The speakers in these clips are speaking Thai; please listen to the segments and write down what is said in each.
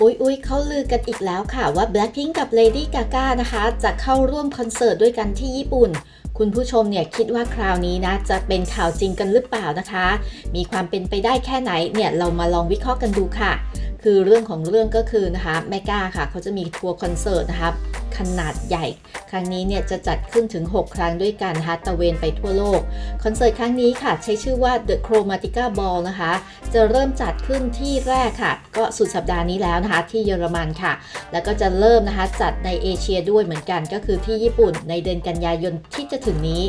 อุ๊ยอุ๊ยเขาลือกันอีกแล้วค่ะว่า Blackpink กับ Lady Gaga นะคะ จะเข้าร่วมคอนเสิร์ตด้วยกันที่ญี่ปุ่น คุณผู้ชมเนี่ยคิดว่าคราวนี้นะจะเป็นข่าวจริงกันหรือเปล่านะคะ มีความเป็นไปได้แค่ไหนเนี่ยเรามาลองวิเคราะห์กันดูค่ะ คือเรื่องของเรื่องก็คือนะคะแมก้าค่ะ เขาจะมีทัวร์คอนเสิร์ตนะคะขนาดใหญ่ ครั้งนี้เนี่ยจะจัดขึ้นถึง 6 ครั้งด้วยกันนะคะตะเวนไปทั่วโลก คอนเสิร์ตครั้งนี้ค่ะ ใช้ชื่อว่า The Chromatica Ball นะคะ จะเริ่มจัดขึ้นที่แรกค่ะ ก็สุดสัปดาห์นี้แล้วนะคะ ที่เยอรมันค่ะ แล้วก็จะเริ่มนะคะจัดในเอเชียด้วยเหมือนกันก็คือที่ญี่ปุ่นในเดือนกันยายนที่จะถึงนี้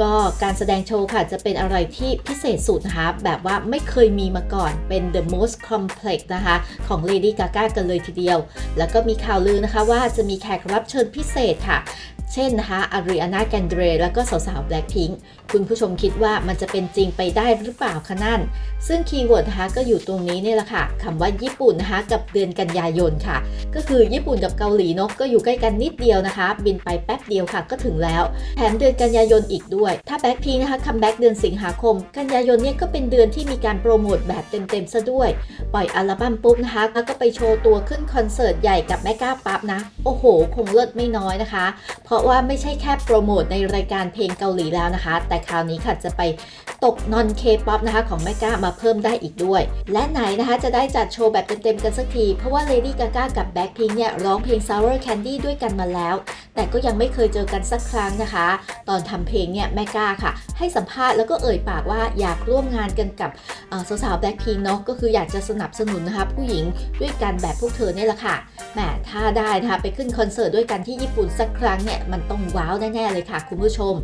ก็การแสดงโชว์ค่ะจะเป็นอะไรที่พิเศษสุดนะคะ แบบว่าไม่เคยมีมาก่อนเป็น the most complex นะคะ ของ Lady Gaga กันเลยทีเดียว แล้วก็มีข่าวลือนะคะว่าจะมีแขกรับเชิญพิเศษค่ะ เช่นนะคะอาริอานาแกนเดรแล้วก็สาวๆแบล็คพิงค คุณผู้ชมคิดว่ามันจะเป็นจริงไปได้หรือเปล่าคะนั่น ซึ่งคีย์เวิร์ดนะคะก็อยู่ตรงนี้นี่แหละค่ะคำว่าญี่ปุ่นนะคะกับเดือนกันยายนค่ะ ก็คือญี่ปุ่นกับเกาหลีเนอะก็อยู่ใกล้กันนิดเดียวนะคะ บินไปแป๊บเดียวค่ะก็ถึงแล้วแถมเดือนกันยายนอีกด้วย ถ้าแบ็คพีนะคะคัมแบ็กเดือนสิงหาคม กันยายนเนี่ยก็เป็นเดือนที่มีการโปรโมทแบบเต็มๆซะด้วย ปล่อยอัลบั้มปุ๊บนะคะแล้วก็ไปโชว์ตัวขึ้นคอนเสิร์ตใหญ่กับแม่ก้าปั๊บนะโอ้โห คงเลิศไม่น้อยนะคะ เพราะว่าไม่ใช่แค่โปรโมทในรายการเพลงเกาหลีแล้วนะคะ แต่คราวนี้ค่ะจะไป ตกนอนเคป๊อปนะคะของแม่ก้ามาเพิ่มได้อีกด้วย และไหนนะคะจะได้จัดโชว์แบบเต็มๆกันสักที เพราะว่า Lady Gaga กับ Blackpink เนี่ยร้องเพลง Sour Candy ด้วยกันมาแล้ว แต่ก็ยังไม่เคยเจอกันสักครั้งนะคะ ตอนทำเพลงเนี่ยแม่ก้าค่ะ ให้สัมภาษณ์แล้วก็เอ่ยปากว่าอยากร่วมงานกันกับสาวๆ Blackpink เนาะก็คืออยากจะสนับสนุนนะคะผู้หญิงด้วยกันแบบพวกเธอเนี่ยแหละค่ะแหมถ้าได้นะคะไปขึ้นคอนเสิร์ตด้วยกันที่ญี่ปุ่นสักครั้งเนี่ยมันต้องว้าวแน่ๆเลยค่ะ คุณผู้ชม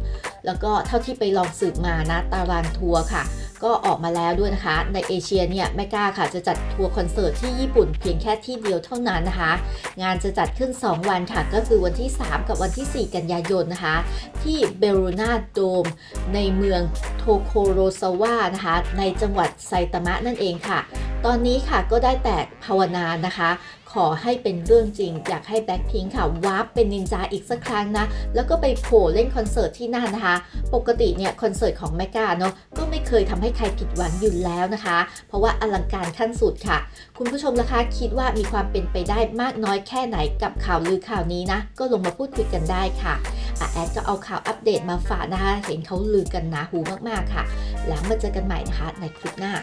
แล้วก็เท่าที่ไปลองสืบมานะตารางทัวร์ค่ะ ก็ออกมาแล้วด้วยนะคะ ในเอเชียเนี่ยแม่ก้าค่ะจะจัดทัวร์คอนเสิร์ตที่ญี่ปุ่นเพียงแค่ที่เดียวเท่านั้นนะคะ งานจะจัดขึ้น 2 วันค่ะ ก็คือวันที่ 3 กับวันที่ 4 กันยายนนะคะ ที่เบรูนาโดม ในเมืองโทโคโรซาวะนะคะ ในจังหวัดไซตามะนั่นเองค่ะตอนนี้ค่ะก็ได้แต่ภาวนานะคะ ขอให้เป็นเรื่องจริง อยากให้แบ็คพิงค่ะวาร์ปเป็นนินจาอีกสักครั้งนะ แล้วก็ไปโผล่เล่นคอนเสิร์ตที่นั่นนะคะ ปกติเนี่ยคอนเสิร์ตของแมกาเนาะก็ไม่เคยทำให้ใครผิดหวังอยู่แล้วนะคะ เพราะว่าอลังการขั้นสุดค่ะ คุณผู้ชมล่ะคะคิดว่ามีความเป็นไปได้มากน้อยแค่ไหนกับข่าวลือข่าวนี้นะ ก็ลงมาพูดคุยกันได้ค่ะอะแอดก็เอาข่าวอัปเดตมาฝากนะคะเห็นเขาลือกันหนาหูมากๆค่ะ แล้วมาเจอกันใหม่นะคะในคลิปหน้า